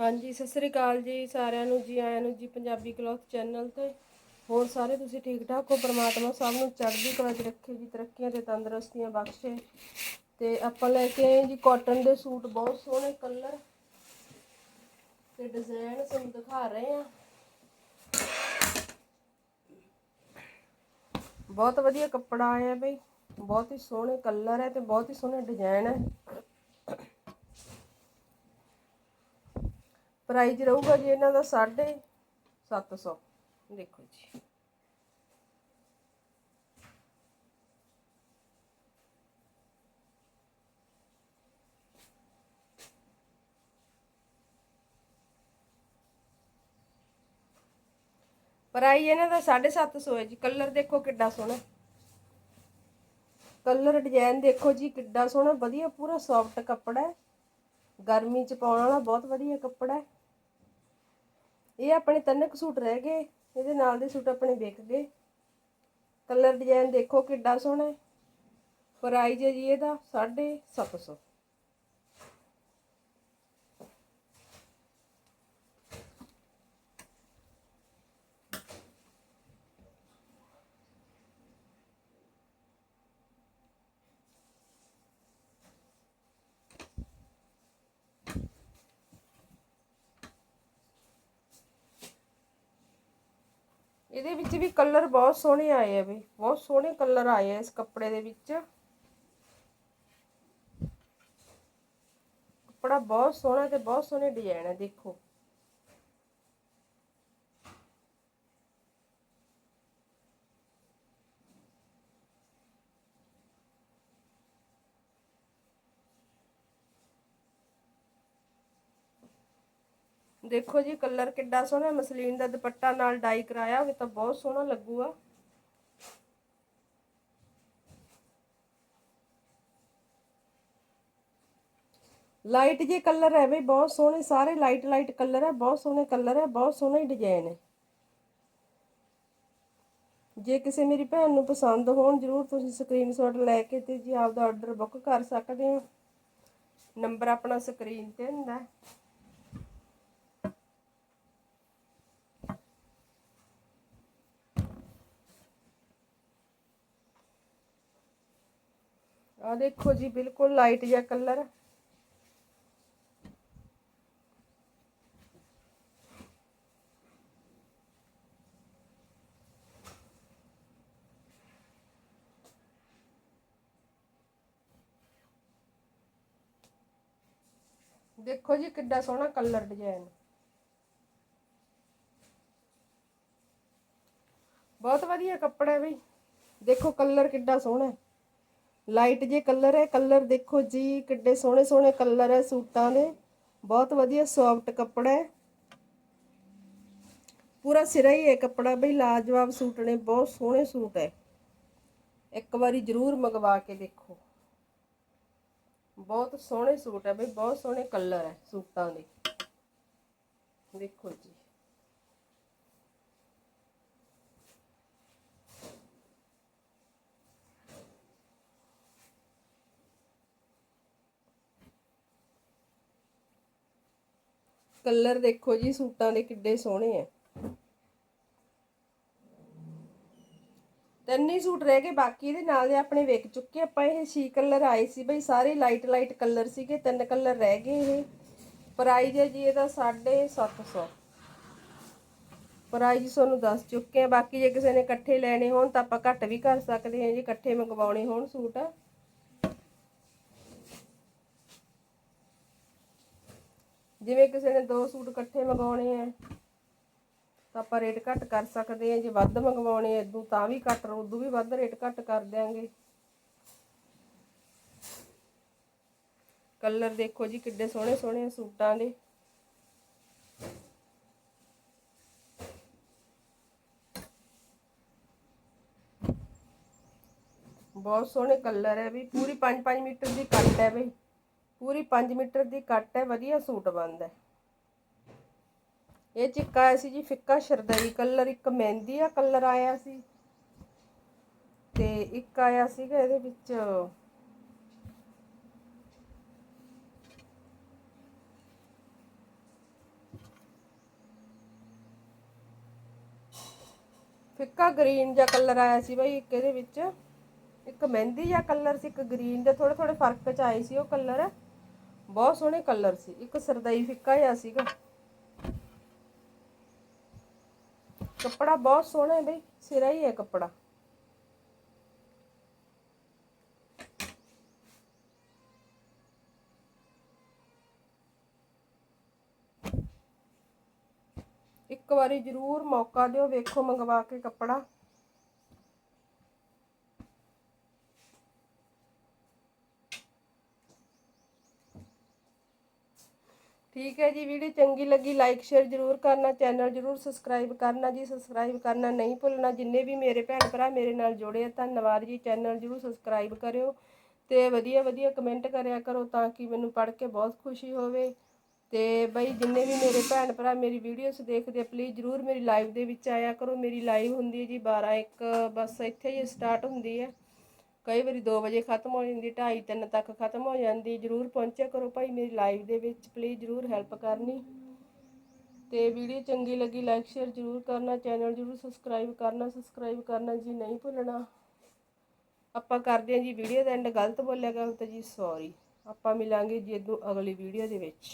ਹਾਂਜੀ, ਸਤਿ ਸ੍ਰੀ ਅਕਾਲ ਜੀ ਸਾਰਿਆਂ ਨੂੰ, ਜੀ ਆਇਆਂ ਨੂੰ, ਜੀ ਪੰਜਾਬੀ ਕਲੌਥ ਚੈਨਲ ਤੇ। ਹੋਰ ਸਾਰੇ ਤੁਸੀਂ ਠੀਕ ਠਾਕ ਹੋ? ਪ੍ਰਮਾਤਮਾ ਸਭ ਨੂੰ ਚੜ੍ਹਦੀ ਕਲਾ 'ਚ ਰੱਖੇ, ਜੀ ਤਰੱਕੀਆਂ ਤੇ ਤੰਦਰੁਸਤੀਆਂ ਬਖਸ਼ੇ। ਤੇ ਆਪਾਂ ਲੈ ਕੇ ਆਏ ਜੀ ਕਾਟਨ ਦੇ ਸੂਟ, ਬਹੁਤ ਸੋਹਣੇ ਕਲਰ ਤੇ ਡਿਜ਼ਾਈਨ ਤੁਹਾਨੂੰ ਦਿਖਾ ਰਹੇ ਆ ਬਹੁਤ ਵਧੀਆ ਕੱਪੜਾ ਆਇਆ ਬਈ, ਬਹੁਤ ਹੀ ਸੋਹਣੇ ਕਲਰ ਹੈ ਤੇ ਬਹੁਤ ਹੀ ਸੋਹਣੇ ਡਿਜ਼ਾਈਨ ਹੈ। ਪ੍ਰਾਈਜ਼ ਰਹੂਗਾ ਜੀ ਇਹਨਾਂ ਦਾ 750 ਦੇਖੋ ਜੀ। ਪ੍ਰਾਈਜ਼ ਇਹਨਾਂ ਦਾ 750 ਹੈ ਜੀ। ਕਲਰ ਦੇਖੋ ਕਿੱਡਾ ਸੋਹਣਾ। ਕਲਰ ਡਿਜ਼ਾਈਨ ਦੇਖੋ ਜੀ, ਕਿੱਡਾ ਸੋਹਣਾ। ਵਧੀਆ ਪੂਰਾ ਸੌਫਟ ਕੱਪੜਾ ਹੈ। ਗਰਮੀ ਚ ਪਾਉਣ ਵਾਲਾ ਬਹੁਤ ਵਧੀਆ ਕੱਪੜਾ ਹੈ। ਇਹ ਆਪਣੇ ਤਿੰਨ ਸੂਟ ਰਹਿ ਗਏ, ਇਹਦੇ ਨਾਲ ਦੇ ਸੂਟ ਆਪਣੇ ਵਿਕ ਗਏ। ਕਲਰ ਡਿਜ਼ਾਈਨ ਦੇਖੋ ਕਿੱਡਾ ਸੋਹਣਾ ਹੈ। ਪ੍ਰਾਈਸ ਹੈ ਜੀ ਇਹਦਾ 750 ਇਹਦੇ ਵਿੱਚ ਵੀ ਕਲਰ ਬਹੁਤ ਸੋਹਣੇ ਆਏ ਆ ਵੀ ਬਹੁਤ ਸੋਹਣੇ ਕਲਰ ਆਏ ਆ ਇਸ ਕੱਪੜੇ ਦੇ ਵਿੱਚ। ਕੱਪੜਾ ਬਹੁਤ ਸੋਹਣਾ ਤੇ ਬਹੁਤ ਸੋਹਣੇ ਡਿਜ਼ਾਈਨ ਹੈ ਦੇਖੋ। ਦੇਖੋ ਜੀ, ਕਲਰ ਕਿੱਡਾ ਸੋਹਣਾ ਮਸਲੀਨ ਦਾ ਦੁਪੱਟਾ ਨਾਲ ਡਾਈ ਕਰਾਇਆ ਹੋਵੇ ਤਾਂ ਬਹੁਤ ਸੋਹਣਾ ਲੱਗੂਗਾ। ਲਾਈਟ ਜੇ ਕਲਰ ਹੈ ਬਈ, ਬਹੁਤ ਸੋਹਣੇ, ਸਾਰੇ ਲਾਈਟ ਲਾਈਟ ਕਲਰ ਹੈ, ਬਹੁਤ ਸੋਹਣੇ ਕਲਰ ਹੈ, ਬਹੁਤ ਸੋਹਣਾ ਹੀ ਡਿਜ਼ਾਈਨ ਹੈ। ਜੇ ਕਿਸੇ ਮੇਰੀ ਭੈਣ ਨੂੰ ਪਸੰਦ ਹੋਣ, ਜਰੂਰ ਤੁਸੀਂ ਸਕਰੀਨਸ਼ਾਟ ਲੈ ਕੇ ਤੇ ਜੀ ਆਪਦਾ ਆਰਡਰ ਬੁੱਕ ਕਰ ਸਕਦੇ ਹੋ। ਨੰਬਰ ਆਪਣਾ ਸਕਰੀਨ ਤੇ ਹੁੰਦਾ ਹੈ। ਆ ਦੇਖੋ ਜੀ, ਬਿਲਕੁਲ ਲਾਈਟ ਜਿਹਾ ਕਲਰ ਦੇਖੋ ਜੀ, ਕਿੱਡਾ ਸੋਹਣਾ ਕਲਰ ਡਿਜ਼ਾਈਨ ਬਹੁਤ ਵਧੀਆ ਕੱਪੜਾ ਹੈ ਬਈ। ਦੇਖੋ ਕਲਰ ਕਿੱਡਾ ਸੋਹਣਾ ਹੈ। ਲਾਈਟ ਜੇ ਕਲਰ ਹੈ, ਕਲਰ ਦੇਖੋ ਜੀ, ਕਿੱਡੇ ਸੋਹਣੇ ਸੋਹਣੇ ਕਲਰ ਹੈ ਸੂਟਾਂ ਦੇ। ਬਹੁਤ ਵਧੀਆ ਸੌਫਟ ਕੱਪੜਾ ਹੈ। ਪੂਰਾ ਸਿਰਾ ਹੀ ਹੈ ਕੱਪੜਾ ਬਈ, ਲਾਜਵਾਬ ਸੂਟ ਨੇ, ਬਹੁਤ ਸੋਹਣੇ ਸੂਟ ਹੈ। ਇੱਕ ਵਾਰੀ ਜ਼ਰੂਰ ਮੰਗਵਾ ਕੇ ਦੇਖੋ। ਬਹੁਤ ਸੋਹਣੇ ਸੂਟ ਹੈ ਬਈ, ਬਹੁਤ ਸੋਹਣੇ ਕਲਰ ਹੈ ਸੂਟਾਂ ਦੇ। ਦੇਖੋ ਜੀ। ਕਲਰ ਦੇਖੋ ਜੀ, ਸੂਟਾਂ ਦੇ ਕਿੱਡੇ ਸੋਹਣੇ ਆ। ਤਿੰਨ ਹੀ ਸੂਟ ਰਹਿ ਗਏ, ਬਾਕੀ ਇਹਦੇ ਨਾਲ ਦੇ ਆਪਣੇ ਵਿਕ ਚੁੱਕੇ ਆਪਾਂ ਇਹ ਛੇ ਕਲਰ ਆਏ ਸੀ ਬਈ, ਸਾਰੇ ਲਾਈਟ ਲਾਈਟ ਕਲਰ ਸੀਗੇ, ਤਿੰਨ ਕਲਰ ਰਹਿ ਗਏ ਇਹ। ਪ੍ਰਾਈਜ਼ ਹੈ ਜੀ ਇਹਦਾ 750 ਪ੍ਰਾਈਜ਼ ਤੁਹਾਨੂੰ ਦੱਸ ਚੁੱਕੇ ਆ। ਬਾਕੀ ਜੇ ਕਿਸੇ ਨੇ ਇਕੱਠੇ ਲੈਣੇ ਹੋਣ ਤਾਂ ਆਪਾਂ ਘੱਟ ਵੀ ਕਰ ਸਕਦੇ ਹਾਂ ਜੀ ਇਕੱਠੇ ਮੰਗਵਾਉਣੇ ਹੋਣ ਸੂਟ। ਜਿਵੇਂ ਕਿਸੇ ਨੇ ਦੋ ਸੂਟ ਇਕੱਠੇ ਮੰਗਵਾਉਣੇ ਆ, ਤਾਂ ਆਪਾਂ ਰੇਟ ਘੱਟ ਕਰ ਸਕਦੇ ਆ, ਜੇ ਵੱਧ ਮੰਗਵਾਉਣੇ ਆ ਇਦੋਂ ਤਾਂ ਵੀ ਘੱਟ ਉਦੋਂ ਵੀ ਵੱਧ ਰੇਟ ਘੱਟ ਕਰ ਦਿਆਂਗੇ। ਕਲਰ ਦੇਖੋ ਜੀ ਕਿੱਡੇ ਸੋਹਣੇ ਸੋਹਣੇ ਸੂਟਾਂ ਦੇ। ਬਹੁਤ ਸੋਹਣੇ ਕਲਰ ਹੈ ਵੀ, ਪੂਰੀ 5-5 ਮੀਟਰ ਦੀ ਕੱਟ ਹੈ ਬਈ ਪੂਰੀ 5 ਮੀਟਰ ਦੀ ਕੱਟ ਹੈ, ਵਧੀਆ ਸੂਟ ਬਣਦਾ ਇਹ ਚਿੱਕਾ ਆਇਆ ਸੀ ਜੀ, ਫਿੱਕਾ ਸ਼ਰਦਈ ਕਲਰ, ਇੱਕ ਮਹਿੰਦੀ ਆ ਕਲਰ ਆਇਆ ਸੀ। ਤੇ ਇੱਕ ਆਇਆ ਸੀਗਾ ਇਹਦੇ ਵਿੱਚ ਫਿੱਕਾ ਗ੍ਰੀਨ ਜਿਹਾ ਕਲਰ ਆਇਆ ਸੀ ਬਾਈ, ਇੱਕ ਇਹਦੇ ਵਿੱਚ। ਇੱਕ ਮਹਿੰਦੀ ਜਿਹਾ ਕਲਰ ਸੀ, ਇੱਕ ਗ੍ਰੀਨ ਦਾ ਥੋੜਾ ਥੋੜਾ ਫ਼ਰਕ ਚ ਆਏ ਸੀ ਉਹ ਕਲਰ। ਬਹੁਤ ਸੋਹਣੇ ਕਲਰ ਸੀ। ਇੱਕ ਸਰਦਾਈ ਫਿੱਕਾ ਜਿਹਾ ਸੀਗਾ। ਕੱਪੜਾ ਬਹੁਤ ਸੋਹਣਾ ਹੈ ਬਈ, ਸਿਰਾ ਹੀ ਹੈ ਕੱਪੜਾ। ਇੱਕ ਵਾਰੀ ਜ਼ਰੂਰ ਮੌਕਾ ਦਿਓ, ਵੇਖੋ ਮੰਗਵਾ ਕੇ ਕੱਪੜਾ। ਠੀਕ ਹੈ ਜੀ ਵੀਡੀਓ ਚੰਗੀ ਲੱਗੀ ਲਾਈਕ ਸ਼ੇਅਰ ਜਰੂਰ ਕਰਨਾ ਚੈਨਲ ਜਰੂਰ ਸਬਸਕ੍ਰਾਈਬ ਕਰਨਾ ਜੀ ਸਬਸਕ੍ਰਾਈਬ ਕਰਨਾ ਨਹੀਂ ਭੁੱਲਣਾ, ਜਿੰਨੇ ਵੀ ਮੇਰੇ ਭੈਣ ਭਰਾ ਮੇਰੇ ਨਾਲ ਜੁੜੇ ਆ, ਧੰਨਵਾਦ ਜੀ ਚੈਨਲ ਜਰੂਰ ਸਬਸਕ੍ਰਾਈਬ ਕਰਿਓ ਤੇ ਵਧੀਆ ਵਧੀਆ ਕਮੈਂਟ ਕਰਿਆ ਕਰੋ ਤਾਂ ਕਿ ਮੈਨੂੰ ਪੜ੍ਹ ਕੇ ਬਹੁਤ ਖੁਸ਼ੀ ਹੋਵੇ ਤੇ ਬਈ ਜਿੰਨੇ ਵੀ ਮੇਰੇ ਭੈਣ ਭਰਾ ਮੇਰੀ ਵੀਡੀਓਸ ਦੇਖਦੇ ਪਲੀਜ਼ ਜਰੂਰ ਮੇਰੀ ਲਾਈਵ ਦੇ ਵਿੱਚ ਆਇਆ ਕਰੋ, ਮੇਰੀ ਲਾਈਵ ਹੁੰਦੀ ਹੈ ਜੀ 12 1 ਬਸ ਇੱਥੇ ਹੀ ਸਟਾਰਟ ਹੁੰਦੀ ਹੈ। ਕਈ ਵਾਰੀ 2 ਵਜੇ ਖਤਮ ਹੋ ਜਾਂਦੀ 2:30 3 ਤੱਕ ਖਤਮ ਹੋ ਜਾਂਦੀ। ਜਰੂਰ ਪਹੁੰਚਿਆ ਕਰੋ ਭਾਈ ਮੇਰੀ ਲਾਈਵ ਦੇ ਵਿੱਚ ਪਲੀਜ਼ ਜਰੂਰ ਹੈਲਪ ਕਰਨੀ। ਤੇ ਵੀਡੀਓ ਚੰਗੀ ਲੱਗੀ ਲਾਈਕ ਸ਼ੇਅਰ ਜਰੂਰ ਕਰਨਾ ਚੈਨਲ ਜਰੂਰ ਸਬਸਕ੍ਰਾਈਬ ਕਰਨਾ ਸਬਸਕ੍ਰਾਈਬ ਕਰਨਾ ਜੀ ਨਹੀਂ ਭੁੱਲਣਾ। ਆਪਾਂ ਕਰਦੇ ਹਾਂ ਜੀ, ਵੀਡੀਓ ਦਾ ਐਂਡ ਗਲਤ ਬੋਲਿਆ ਗਿਆ ਤਾਂ ਜੀ ਸੌਰੀ ਆਪਾਂ ਮਿਲਾਂਗੇ ਜੀ ਇਦੋਂ ਅਗਲੀ ਵੀਡੀਓ ਦੇ ਵਿੱਚ।